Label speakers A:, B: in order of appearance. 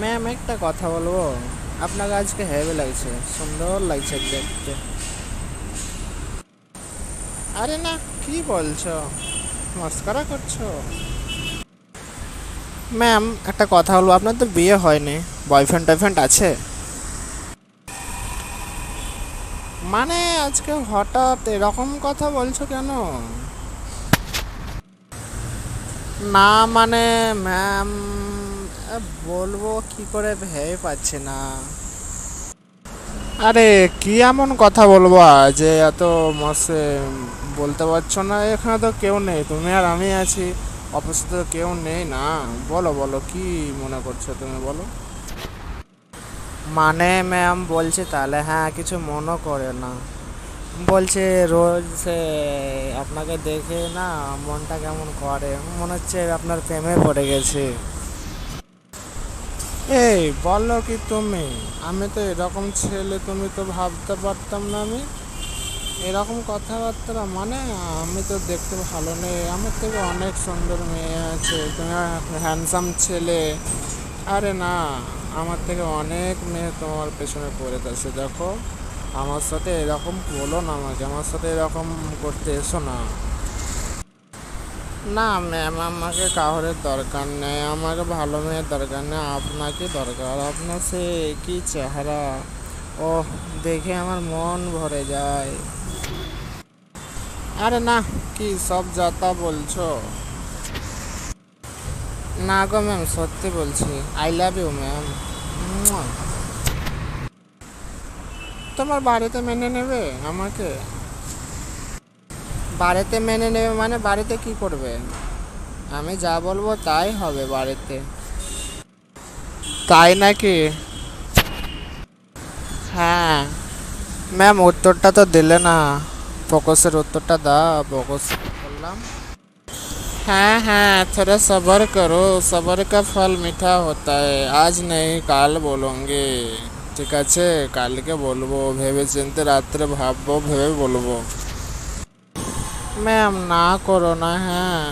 A: Ma'am একটা কথা বলব। আপনাকে আজকে হেভি লাগছে, সুন্দর লাগছে দেখতে। আরে না, কি বলছো? মস্করা করছ? ম্যাম একটা কথা বলব, আপনার তো বিয়ে হয়নি। বয়ফ্রেন্ড টয়ফ্রেন্ড আছে? মানে আজকে হঠাৎ এরকম কথা বলছো কেন? না মানে ম্যাম বলব কি করে ভেবে পাচ্ছি না। আরে কি এমন কথা বলব? যে এত মশে বলতে পারছ না এখানে তো কেউ নেই। তুমি আর আমি আছি অফিসে তো কেউ নেই না। বলো বলো কি মনে করছ তুমি বলো। মানে ম্যাম বলছে তাহলে হ্যাঁ কিছু মনে করে না। বলছে রোজ সে আপনাকে দেখে না মনটা কেমন করে? মনে হচ্ছে আপনার প্রেমে পড়ে গেছে। এই, বলো কি তুমি? আমি তো এরকম ছেলে, তুমি তো ভাবতে পারতাম না আমি। এরকম কথাবার্তা মানে আমি তো দেখতে ভালো নেই। আমার থেকে অনেক সুন্দর মেয়ে আছে, তুমি হ্যান্ডসাম ছেলে। আরে না, আমার থেকে অনেক মেয়ে তোমার পেছনে পড়ে আছে দেখো। আমার সাথে এরকম বলো না আমাকে, আমার সাথে এরকম করতে এসো না। না ম্যাম আমাকে কাহরের দরকার নেই। আমাকে ভালো মেয়ের দরকার নেই আপনাকে দরকার? আপনার সে কি চেহারা? ও দেখে আমার মন ভরে যায়। আরে না, কি সব যাতা বলছো? না গো ম্যাম সত্যি বলছি। আই লাভ ইউ ম্যাম তোমার বাড়িতে মেনে নেবে আমাকে? বাড়িতে মেনে নেবে মানে বাড়িতে কি করবে আমি যা বলবো তাই হবে বাড়িতে তাই নাকি হ্যাঁ ম্যাম উত্তরটা তো দিলে না ফোকসের উত্তরটা দাও ফোকস বললাম হ্যাঁ হ্যাঁ थोड़ा सबर करो सबर का फल मीठा होता है आज नहीं কাল বলুঙ্গি ঠিক আছে কালকে বলবো ভেবে চিনতে রাত্রে ভাববো ভেবে বলবো ম্যাম না করো না হ্যাঁ